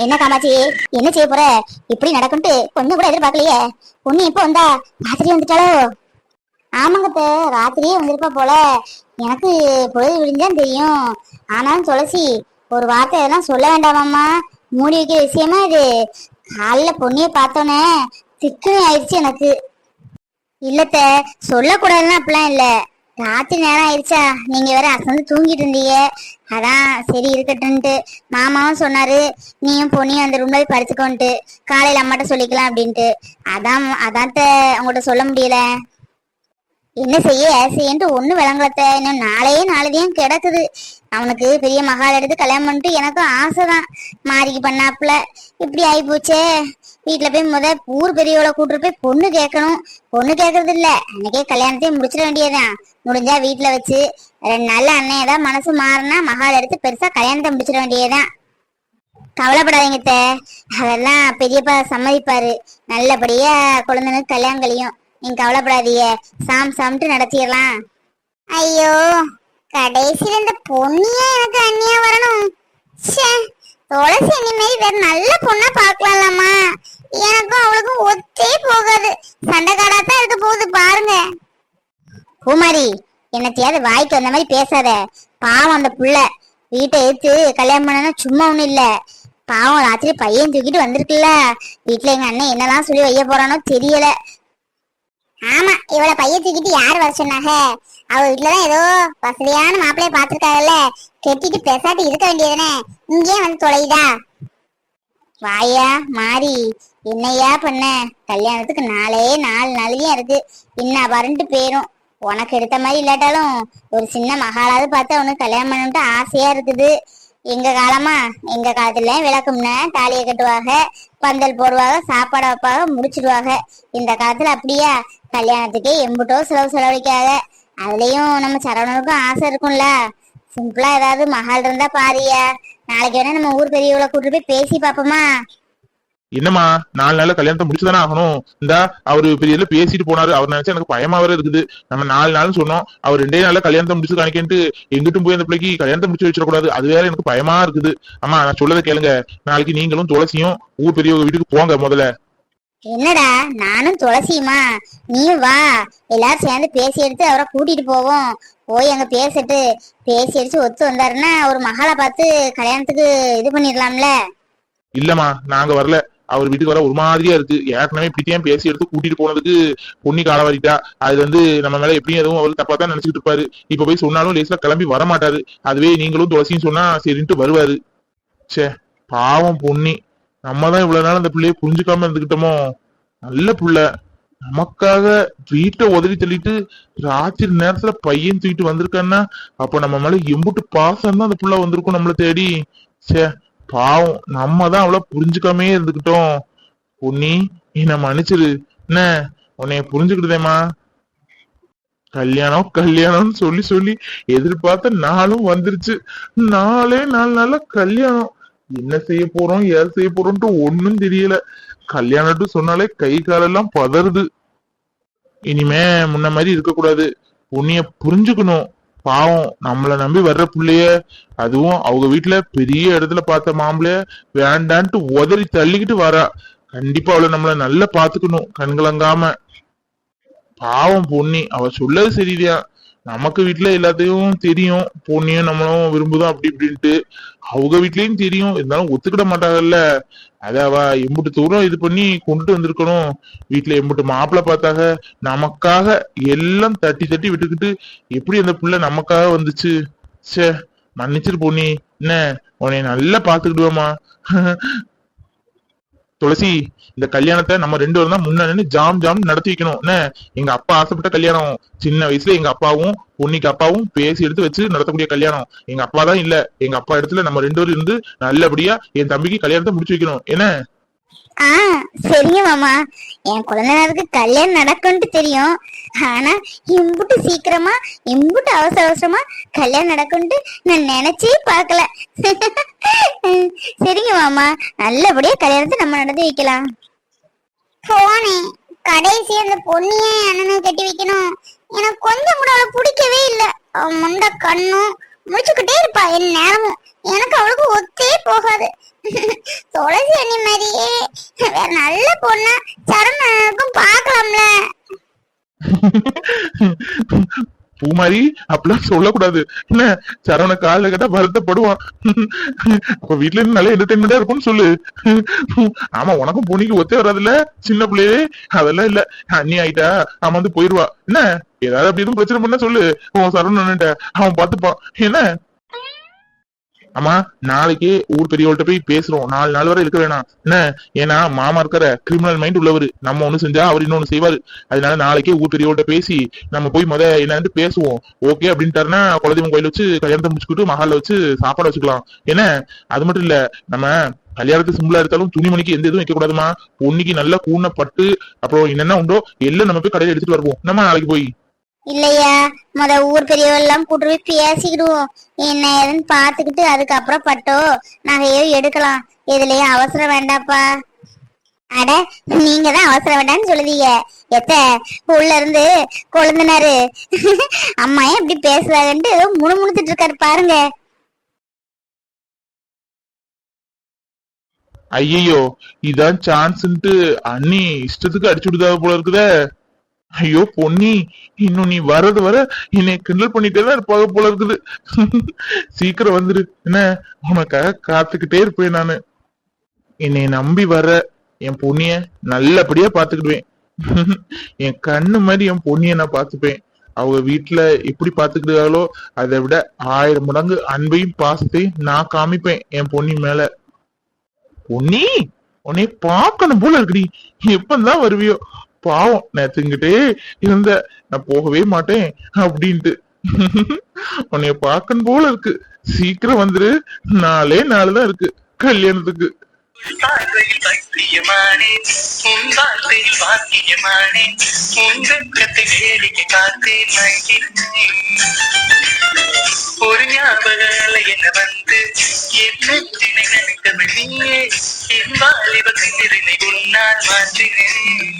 என்ன காமாச்சி என்ன செய்ய போற? இப்படி நடக்கும்ட்டு பொண்ணு கூட எதிர்பார்க்கலையே. பொண்ணு இப்ப வந்தா? ராத்திரி வந்துட்டாளோ? ஆமாங்கத்த ராத்திரியே வந்திருப்பா போல. எனக்கு பொழுது விடிஞ்சான் தெரியும். ஆனாலும் துளசி ஒரு வார்த்தை இதெல்லாம் சொல்ல வேண்டாமாம்மா? மூடி வைக்கிற விஷயமா இது? காலைல பொண்ணிய பார்த்தோன்னே திக்குன்னு ஆயிடுச்சு எனக்கு. இல்லத்த சொல்லக்கூடாதுன்னா அப்படிலாம் இல்லை. ராத்திரி நேரம் ஆயிடுச்சா? நீங்க வேற அசந்து தூங்கிட்டு இருந்தீங்க. அதான் சரி இருக்கட்டும்ட்டு மாமாவும் சொன்னாரு நீயும் பொண்ணியும் அந்த ரூம்ல போய் படுத்துக்கோன்ட்டு. காலையில அம்மாட்ட சொல்லிக்கலாம் அப்படின்ட்டு. அதான் அதான் உங்கள்கிட்ட சொல்ல முடியல. என்ன செய்ய? செய்யன்ட்டு ஒண்ணு விளங்கலத்த. இன்னும் நாளையே நாளையும் கிடக்குது. அவனுக்கு பெரிய மகால் எடுத்து கல்யாணம் பண்ணிட்டு எனக்கும் ஆசைதான். மாறிக்கு பண்ணாப்புல. இப்படி ஆயி போச்சே வீட்டுல போய் முத ஊர் பெரியவளை கூட்டிட்டு போய் பொண்ணு கேட்கணும். பொண்ணு கேட்கறது இல்ல. அன்னைக்கே கல்யாணத்தையும் முடிச்சிட வேண்டியதுதான். முடிஞ்சா வீட்டுல வச்சு ரெண்டு நாள்ல அண்ணன் ஏதாவது மனசு மாறினா மகால் எடுத்து பெருசா கல்யாணத்தை முடிச்சிட வேண்டியதுதான். கவலைப்படாதீங்க அதெல்லாம் பெரியப்பா சம்மதிப்பாரு. நல்லபடியா குழந்தைங்களுக்கு கல்யாணம் கழியும். நீங்க கவலைப்படாதீங்க. சாம் சாம்ட்டு நடத்திடலாம். ஐயோ கடைசியில இந்த பொண்ணியே எனக்கு அண்ணியா வரணும். சே துளசி இனிமேல் வேற நல்ல பொண்ணா பார்க்கலாம்மா எனக்கும் அவளுக்கும் ஒத்தே போகாது. சண்டைக்காடா தான் இருக்க போகுது பாருங்க. பூமாரி என்னத்தையாவது வாய்க்கு வந்த மாதிரி பேசாத. பாவம் அந்த புள்ள. வீட்டை எடுத்து கல்யாணம் பண்ணனா சும்மா ஒண்ணும் இல்ல. பாவம் ராத்திரி பையன் தூக்கிட்டு வந்திருக்குல்ல. வீட்டுல எங்க அண்ணன் என்னதான் சொல்லி வைய போறானோ தெரியல. ஆமா இவள பையன் தூக்கிட்டு யார் வர சொன்னாங்க? அவ வீட்டுலதான் ஏதோ வசதியான மாப்பிள்ளைய பாத்துருக்காங்கல்ல கெட்டிட்டு பெசாட்டி இருக்க வேண்டியதுனே இங்கேயே வந்து தொலைதா வாயா மாறி. என்னையா பண்ண? கல்யாணத்துக்கு நாளே நாலு நாளையும் இருக்கு. இன்னா வரன்ட்டு பேரும் உனக்கு எடுத்த மாதிரி இல்லாட்டாலும் ஒரு சின்ன மகாலாவது பார்த்து அவனுக்கு கல்யாணம் பண்ணணும்ட்டு ஆசையா இருக்குது. எங்க காலமா? எங்க காலத்துல விளக்கும்னா தாலியை கட்டுவாங்க பந்தல் போடுவாங்க சாப்பாடு வைப்பாங்க முடிச்சிடுவாங்க இந்த காலத்துல அப்படியா? கல்யாணத்துக்கே எம்புட்டோ செலவு செலவழிக்காத. அதுலயும் நம்ம சரவணனுக்கும் ஆசை இருக்கும்ல. சிம்பிளா ஏதாவது மகால் இருந்தா பாரியா. நாளைக்கு வேணா நம்ம ஊர் பெரியவளை கூட்டிட்டு போய் பேசி பாப்போமா என்னம்மா நாலு நாள்ல கல்யாணத்தை முடிச்சுதானே ஆகணும்? இந்தா அவரு பெரிய பேசிட்டு போனாரு. அவர் நினைச்சா எனக்கு பயமா வேற இருக்குது. நம்ம நாலு நாள் சொன்னோம். அவர் ரெண்டே நாள்ல கல்யாணத்தை முடிச்சு காணிக்கன்ட்டு எங்கிட்டும் போய் அந்த பிள்ளைக்கு கல்யாணத்தை முடிச்சு வச்சிடக்கூடாது. அது வேற எனக்கு பயமா இருக்குது. அம்மா நான் சொல்லதை கேளுங்க. நாளைக்கு நீங்களும் துளசியும் ஊர் பெரியவங்க வீட்டுக்கு போங்க முதல்ல. என்னடா நானும் துளசியுமா? நீயும் வா. எல்லாரும் சேர்ந்து பேசி எடுத்து அவரை கூட்டிட்டு போவோம். போய் அங்க பேசிட்டு பேசி அடிச்சு ஒத்து வந்தாருன்னா ஒரு மகாலை பார்த்து கல்யாணத்துக்கு இது பண்ணிடலாம்ல. இல்லம்மா நாங்க வரல. அவர் வீட்டுக்கு வர ஒரு மாதிரியா இருக்கு. ஏற்கனவே பிடிஎம் பேசி எடுத்து கூட்டிட்டு போனதுக்கு பொண்ணி காலவாரிட்டா அது வந்து நம்ம மேல எப்படியும் எதுவும் அவர் தப்பா தான் நினைச்சிட்டு இருப்பாரு. இப்ப போய் சொன்னாலும் லேஸ்ல கிளம்பி வர மாட்டாரு. அதுவே நீங்களும் துளசியும் சொன்னா சரின்ட்டு வருவாரு. ச்சே பாவம் பொன்னி. நம்ம தான் இவ்வளவு நாள் அந்த பிள்ளைய புரிஞ்சுக்காம இருந்துகிட்டோமோ? நல்ல புள்ள. நமக்காக வீட்டை உதவி தள்ளிட்டு ராத்திரி நேரத்துல பையன் தூக்கிட்டு வந்திருக்கான்னா அப்ப நம்ம மேல எம்புட்டு பாசம் தான் அந்த புள்ள வந்திருக்கும் நம்மள தேடி. ச்சே பாவம் நம்ம தான் அவளை புரிஞ்சுக்காமே இருந்துகிட்டோம். பொன்னி என்ன மன்னிச்சிரு. என்ன உன்னைய புரிஞ்சுக்கிட்டுதேம்மா? கல்யாணம் கல்யாணம்னு சொல்லி சொல்லி எதிர்பார்த்த நாளும் வந்துருச்சு. நாளே நாலு நாள்ல கல்யாணம். என்ன செய்ய போறோம் ஏது செய்ய போறோம்ட்டு ஒண்ணும் தெரியல. கல்யாணம்ட்டு சொன்னாலே கை காலெல்லாம் பதறுது. இனிமே முன்ன மாதிரி இருக்கக்கூடாது. உன்னைய புரிஞ்சுக்கணும். பாவம் நம்மள நம்பி வர்ற பிள்ளைய அதுவும் அவங்க வீட்டுல பெரிய இடத்துல பார்த்த மாம்பளைய வேண்டான்ட்டு உதறி தள்ளிக்கிட்டு வரா. கண்டிப்பா அவளை நம்மள நல்லா பாத்துக்கணும் கண்கலங்காம. பாவம் பொண்ணி அவ சொல்லது சரிதான் நமக்கு வீட்டுல எல்லாத்தையும் தெரியும். பொண்ணையும் நம்மளும் விரும்புதான் அப்படி இப்படின்ட்டு அவங்க வீட்லயும் தெரியும். இருந்தாலும் ஒத்துக்கிட மாட்டாங்கல்ல. அதாவா எம்புட்டு தூரம் இது பண்ணி கொண்டு வந்திருக்கணும். வீட்டுல எம்புட்டு மாப்பிள்ளை பார்த்தாக நமக்காக எல்லாம் தட்டி தட்டி விட்டுக்கிட்டு எப்படி அந்த புள்ள நமக்காக வந்துச்சு? ச்சே மன்னிச்சிரு பொண்ணி என்ன? உன்னை நல்லா பாத்துக்கிடுவேமா துளசி இந்த கல்யாணத்தை நம்ம ரெண்டு பேரும் தான் முன்ன ஜாம் ஜாம் நடத்தி வைக்கணும். என்ன? எங்க அப்பா ஆசைப்பட்ட கல்யாணம். சின்ன வயசுல எங்க அப்பாவும் பொன்னிக்கு அப்பாவும் பேசி எடுத்து வச்சு நடத்தக்கூடிய கல்யாணம். எங்க அப்பா தான் இல்ல. எங்க அப்பா இடத்துல நம்ம ரெண்டு பேரும் இருந்து நல்லபடியா என் தம்பிக்கு கல்யாணத்தை முடிச்சு வைக்கணும். என்ன? ஆ சரிங்க மாமா. என் குழந்தைனருக்கு கல்யாணம் நடக்கும்ட்டு தெரியும். ஆனா இம்புட்டு சீக்கிரமா இம்புட்டு அவசர அவசரமா கல்யாணம் நடக்கும்ட்டு நான் நினைச்சே பார்க்கல. சரிங்க மாமா. நல்லபடியா கல்யாணத்தை நம்ம நடத்தி வைக்கலாம். போனே. கடைசி அந்த பொண்ணியே அண்ணனும் கட்டி வைக்கணும். எனக்கு கொஞ்சம் கூட அவளை பிடிக்கவே இல்லை. அவன் முண்ட கண்ணும் முடிச்சுக்கிட்டே இருப்பா. என் நேரமும். எனக்கு அவளுக்கு ஒத்தே போகாது. துளசி அண்ணி மாதிரியே வேற நல்ல பொண்ணா. சரணுக்கும் பார்க்கலாம்ல. பூமாரி அப்படிலாம் சொல்லக்கூடாது. என்ன? சரவண காலில் கேட்டா வருத்தப்படுவான். அப்ப வீட்டுல இருந்து நல்ல என்டர்டைன்மெண்டா இருக்கும்னு சொல்லு. ஆமா உனக்கும் பொண்ணிக்கு ஒத்தே வராதுல்ல? சின்ன பிள்ளையே. அதெல்லாம் இல்ல. அண்ணி ஆயிட்டா அவன் வந்து போயிருவா. என்ன? ஏதாவது அப்படி எதுவும் பிரச்சனை பண்ணா சொல்லு. உன் சரவணன்ட்ட. அவன் பாத்துப்பான் என்ன? ஆமா நாளைக்கே ஊர் பெரியவள்கிட்ட போய் பேசுறோம். நாலு நாள் வரை இருக்க வேணாம். என்ன? ஏன்னா மாமா இருக்கிற கிரிமினல் மைண்ட் உள்ளவர். நம்ம ஒண்ணு செஞ்சா அவர் இன்னொன்னு செய்வாரு. அதனால நாளைக்கே ஊர் பெரியவள்கிட்ட பேசி நம்ம போய் முத என்னன்னு பேசுவோம். ஓகே அப்படின்ட்டாருன்னா குலதெய்வம் கோயில் வச்சு கல்யாணத்தை முடிச்சுக்கிட்டு மகால வச்சு சாப்பாடு வச்சுக்கலாம். என்ன? அது மட்டும் இல்ல நம்ம கல்யாணத்துக்கு சிம்பிளா எடுத்தாலும் துணிமணிக்கு எந்த இதுவும் வைக்கக்கூடாதுமா. பொண்ணுக்கு நல்லா கூண்ண பட்டு அப்புறம் என்னென்ன உண்டோ எல்லாம் நம்ம போய் கடையில எடுத்துட்டு வருவோம். நம்ம நாளைக்கு போய்? இல்லையா? முத ஊர் பெரியவெல்லாம் கூட்டு போய் பேசிக்கிடுவோம். என்ன ஏதுன்னு பாத்துக்கிட்டு அதுக்கப்புறம் பட்டோ நகையோ எடுக்கலாம். எதுலயும் அவசரம் வேண்டாப்பா. அட நீங்க தான் அவசரம் வேண்டாம்னு சொல்லுதீங்க. எத்த உள்ள இருந்து கொழுந்தினாரு. அம்மா ஏன் இப்படி பேசுறாங்கன்ட்டு ஏதோ முணுமுணுத்துட்டு இருக்காரு பாருங்க. ஐயையோ இதான் சான்ஸ்ன்ட்டு அண்ணி இஷ்டத்துக்கு அடிச்சு விடுதா போல இருக்குதே. ஐயோ பொன்னி இன்னும் நீ வர்றது வர என்னை கிண்டல் பண்ணிட்டே தான் இருப்பாங்க போல இருக்குது. சீக்கிரம் வந்துரு. என்ன உனக்காக காத்துக்கிட்டே இருப்பேன் நானு. என்னை நம்பி வர்ற என் பொண்ணிய நல்லபடியா பாத்துக்கிடுவேன் என் கண்ணு மாதிரி என் பொண்ணிய நான் பாத்துப்பேன் அவங்க வீட்டுல எப்படி பாத்துக்கிட்டாங்களோ அதை விட ஆயிரம் மடங்கு அன்பையும் பாசத்தையும் நான் காமிப்பேன் என் பொண்ணி மேல. பொன்னி உன்னை பாக்கணும் போல இருக்குடி. எப்பந்தான் வருவியோ? பாவம் நேத்துங்கிட்டே இருந்த நான் போகவே மாட்டேன் அப்படின்ட்டு. உன்னைய பாக்கன் போல இருக்கு. சீக்கிரம் வந்துரு. நாளே நாள் தான் இருக்கு கல்யாணத்துக்கு. பார்வையில் பைத்தியமானேன் உன் வார்த்தையில் பாக்கியமானேன் உன் வெட்கத்தை வேடிக்கை பார்த்தேன் ஒரு ஞாபக என்ன வந்து என் நெஞ்சினை நினைத்தவள் என் வாலிப கண்ணீரினை உன்னால் மாற்றினேன்.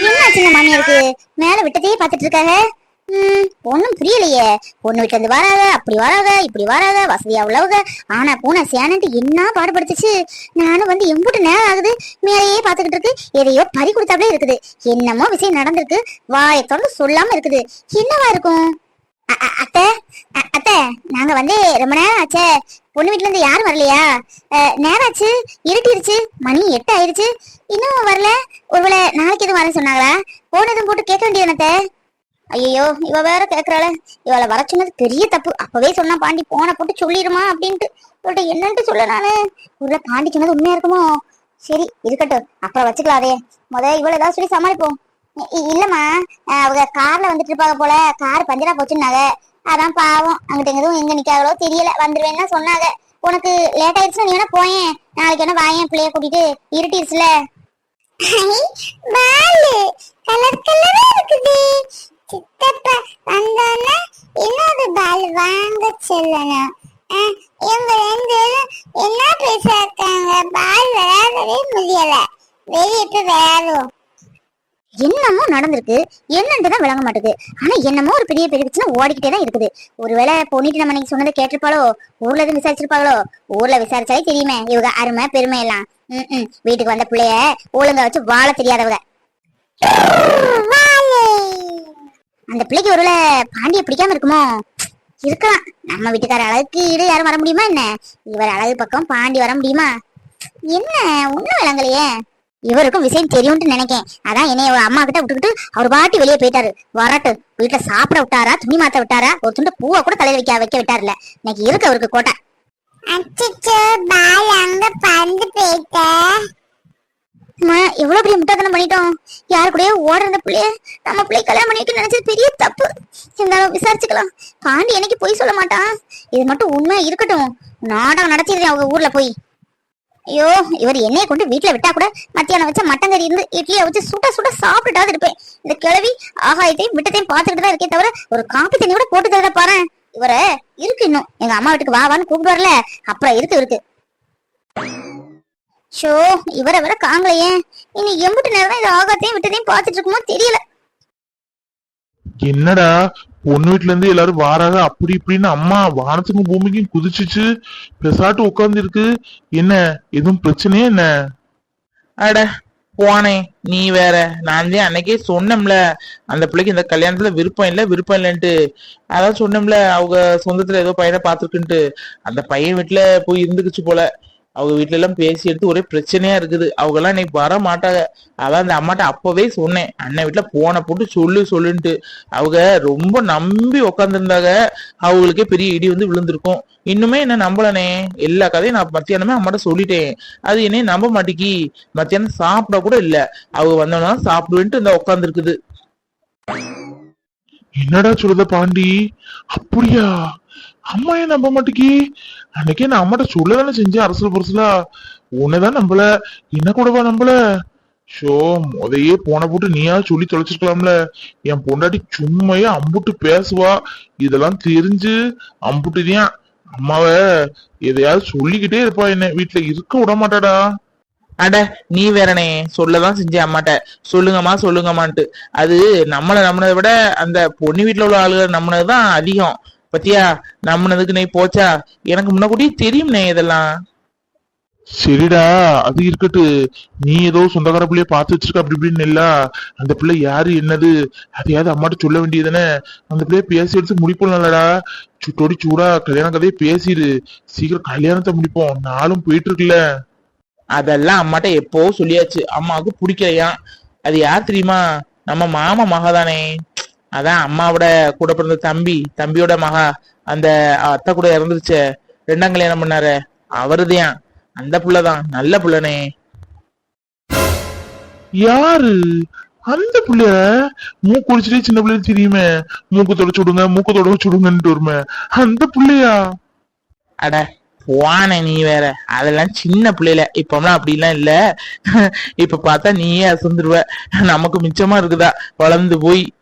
என்ன சின்ன மாமியாருக்கு? மேல விட்டதையே பாத்துட்டு இருக்காங்க உம் ஒண்ணும் புரியலையே. பொண்ணு விட்டு இருந்து வராத அப்படி வராத இப்படி வராத வசதியா உள்ளவங்க ஆனா பூனை சேனன்ட்டு என்ன பாடுபடுத்துச்சு? நானும் வந்து எம்புட்டு நேரம் ஆகுது மேலேயே பாத்துக்கிட்டு இருக்கு எதையோ பறி கொடுத்தாப்லே இருக்குது. என்னமோ விஷயம் நடந்திருக்கு. வாயை தொடர்ந்து சொல்லாம இருக்குது. என்னவா இருக்கும்? அ- அத்தை அத்தை நாங்க வந்து ரொம்ப நேரம் ஆச்சே. பொண்ணு வீட்டுல இருந்து யாரும் வரலையா? நேராச்சு நேரம் ஆச்சு இருட்டிருச்சு மணி எட்டு ஆயிருச்சு இன்னும் வரல. ஒருவேளை நாளைக்கு எதுவும் வரேன்னு சொன்னாங்களா? போனதும் எதுவும் போட்டு கேட்க வேண்டியது ஐயோ இவ வேற கேக்குறாள. இவளை வர சொன்னது பெரிய தப்பு. அப்பவே சொன்னா பாண்டி போனை போட்டு சொல்லிடுமா? அப்படின்ட்டு. இவள்ட்ட என்னன்ட்டு சொல்ல நானு? உள்ள பாண்டி சொன்னது உண்மையா இருக்குமோ? சரி இருக்கட்டும். அப்புறம் வச்சுக்கலாம் அதே முத இவ்வளவு ஏதாவது சொல்லி சமாளிப்போம். இல்லம்மா. அவங்க கார்ல வந்துட்டு இருப்பாங்க போல. கார் பஞ்சரா போச்சுன்னாங்க. அதான் பாவம். அங்கிட்ட எங்கதும் எங்க நிக்காங்களோ தெரியல. வந்துருவேன்னு சொன்னாங்க. உனக்கு லேட் ஆயிடுச்சுன்னா நீ வேணா போயேன் நாளைக்கு வேணா வாயேன் பிள்ளைய கூட்டிட்டு. இருட்டிருச்சுல. பாலு. கலர் கலரா இருக்குது. சித்தப்பா வந்தோன்னா இன்னொரு பால் வாங்க சொல்லணும். அஹ், இவங்க ரெண்டு என்ன பேச இருக்காங்க? பால் விளையாடவே முடியல. வெளியே போய் விளையாடுவோம் என்னமோ நடந்திருக்கு. என்னன்னு தான் விளங்க மாட்டேது. ஆனா என்னமோ ஒரு பெரிய பெரிய பிரச்சனை ஓடிக்கிட்டே தான் இருக்குது. ஒருவேளை பொண்ணிட்டு நம்ம இன்னைக்கு சொன்னதை கேட்டிருப்பாளோ? ஊர்ல இருந்து விசாரிச்சிருப்பாங்களோ ஊர்ல விசாரிச்சாலே தெரியுமே. இவங்க அருமை பெருமை எல்லாம். ம், ம். வீட்டுக்கு வந்த பிள்ளைய ஒழுங்கா வச்சு வாழ தெரியாதவங்க. அந்த பிள்ளைக்கு ஒருவேளை பாண்டிய பிடிக்காம இருக்குமோ? இருக்கலாம். நம்ம வீட்டுக்கார அழகுக்கு ஈடு யாரும் வர முடியுமா என்ன? இவர் அழகு பக்கம் பாண்டி வர முடியுமா? என்ன? ஒண்ணும் விளங்கலையே. இவருக்கும் விஷயம் தெரியும்னு நினைக்கேன். அதான் என்னைய அம்மா கிட்ட விட்டுக்கிட்டு அவர் பாட்டி வெளியே போயிட்டாரு. வரட்டு. வீட்டுல சாப்பிட விட்டாரா? துணி மாத்த விட்டாரா? ஒரு துண்டு பூவை கூட தலையில வைக்க வைக்க விட்டாருல. இன்னைக்கு இருக்கு அவருக்கு கோட்டை. அச்சோ பால் அங்க பறந்து போயிட்ட. எவ்வளவு பெரிய முட்டாத்தனம் பண்ணிட்டோம். யாரு கூடயோ ஓடுற பிள்ளைய. நம்ம பிள்ளை கல்யாணம் பண்ணிட்டு நினைச்சது பெரிய தப்பு. இருந்தாலும் விசாரிச்சுக்கலாம். பாண்டி எனக்கு போய் சொல்ல மாட்டான்? இது மட்டும் உண்மை இருக்கட்டும். நாடகம் நடத்திடுறேன் அவங்க ஊர்ல போய். ஐயோ இவர் என்னைய கொண்டு வீட்டுல விட்டா கூட மத்தியானம் வச்ச மட்டன் கறி இருந்து இட்லியை வச்சு சுட சுட சாப்பிட்டுட்டாவது இருப்பேன். இந்த கிழவி ஆகாயத்தையும் விட்டத்தையும் பார்த்துக்கிட்டு தான் இருக்கே தவிர ஒரு காப்பி தண்ணி கூட போட்டு தவிர பாரு இவரை இருக்கு இன்னும். எங்க அம்மா வீட்டுக்கு வா வான்னு கூப்பிடுவார்ல அப்புறம் இருக்கு இருக்கு. ஷோ இவரை வர காங்களையே இனி எம்பிட்டு நேரம் தான் இது ஆகாத்தையும் விட்டதையும் பார்த்துட்டு இருக்குமோ தெரியல. என்னடா பொண்ணு வீட்டுல இருந்து எல்லாரும் வாராக அப்படி இப்படின்னு அம்மா வானத்துக்கும் பூமிக்கும் குதிச்சுச்சு பெசாட்டு உட்கார்ந்து இருக்கு என்ன எதுவும் பிரச்சனையே என்ன? அட போனேன் நீ வேற. நான் தான் அன்னைக்கே சொன்னோம்ல அந்த பிள்ளைக்கு இந்த கல்யாணத்துல விருப்பம் இல்ல விருப்பம் இல்லைன்ட்டு. அதான் சொன்னோம்ல அவங்க சொந்தத்துல ஏதோ பையனை பாத்துருக்குன்ட்டு அந்த பையன் வீட்டுல போய் இருந்துக்குச்சு போல. அவங்க வீட்டுல எல்லாம் பேசி எடுத்து ஒரே பிரச்சனையா இருக்குது. அவங்க எல்லாம் இன்னைக்கு வர மாட்டாங்க. அதான் அந்த அம்மாட்ட அப்பவே சொன்னேன். அண்ணன் வீட்டுல போன போட்டு சொல்லு சொல்லுன்ட்டு. அவங்க ரொம்ப நம்பி உக்காந்துருந்தாங்க. அவங்களுக்கே பெரிய இடி வந்து விழுந்திருக்கும். இன்னுமே என்ன நம்பலனே? எல்லா கதையும் நான் மத்தியானமே அம்மாட்ட சொல்லிட்டேன். அது என்னையும் நம்ப மாட்டேங்கி மத்தியானம் சாப்பிட கூட இல்ல. அவங்க வந்தோம்னா சாப்பிடுவேன்ட்டு இந்த உட்காந்துருக்குது என்னடா சொல்லுத பாண்டி? அப்படியா? அம்மா ஏன் நம்ப மாட்டேங்கி அன்னைக்கே நான் அம்மாட்ட சொல்லதானே செஞ்சேன் அரசல் பொருசலா. உன்னைதான் நம்பல. என்ன கூடவா நம்பல? ஷோ முதையே போன போட்டு நீயா சொல்லி தொலைச்சிருக்கலாம்ல. என் பொண்டாட்டி சும்மையா அம்புட்டு பேசுவா. இதெல்லாம் தெரிஞ்சு அம்புட்டுதான் அம்மாவ எதையாவது சொல்லிக்கிட்டே இருப்பா என்ன. வீட்டுல இருக்க விட மாட்டாடா. அட நீ வேறனே. சொல்லதான் செஞ்சேன் அம்மாட்ட. சொல்லுங்கம்மா சொல்லுங்கம்மான்ட்டு. அது நம்மளை நம்மளை விட அந்த பொண்ணு வீட்டுல உள்ள ஆளுகளை நம்மளதுதான் அதிகம். பத்தியா? நம்பினதுக்கு நீ போச்சா? எனக்கு முன்னக்கூட்டி தெரியும்னே இதெல்லாம். சரிடா அது இருக்கட்டு. நீ ஏதோ சொந்தக்கார பிள்ளைய பார்த்து வச்சிருக்க அப்படி இப்படின்னு இல்ல. அந்த பிள்ளை யாரு என்னது? அதையாவது அம்மாட்ட சொல்ல வேண்டியதுதானே? அந்த பிள்ளைய பேசி எடுத்து முடிப்போம்லடா. சுட்டோடி சூடா கல்யாண கதையை பேசிடு சீக்கிரம் கல்யாணத்தை முடிப்போம். நாளும் போயிட்டு இருக்குல்ல. அதெல்லாம் அம்மாட்ட எப்போ சொல்லியாச்சு? அம்மாவுக்கு பிடிக்கலையா? அது யார் தெரியுமா? நம்ம மாமா மகா தானே அதான் அம்மாவோட கூட பிறந்த தம்பி தம்பியோட மகா அந்த அத்தை கூட இறந்துருச்சே. ரெண்டாம் கல்யாணம் பண்ணாரு. அவருதான் அந்த புள்ளதான். நல்ல புள்ளனே. யாரு? அந்த பிள்ளைய மூக்கு குடிச்சிட்டே சின்ன பிள்ளைக்கு தெரியுமே. மூக்கு தொடச்சு விடுங்க மூக்கு தொடச்சு விடுங்கன்ட்டு வருமே. அந்த பிள்ளையா? அட போன நீ வேற. அதெல்லாம் சின்ன பிள்ளைல இப்பெல்லாம் அப்படிலாம் இல்ல. இப்ப பார்த்தா நீயே அசந்துருவ. நமக்கு மிச்சமா இருக்குதா? வளர்ந்து போய்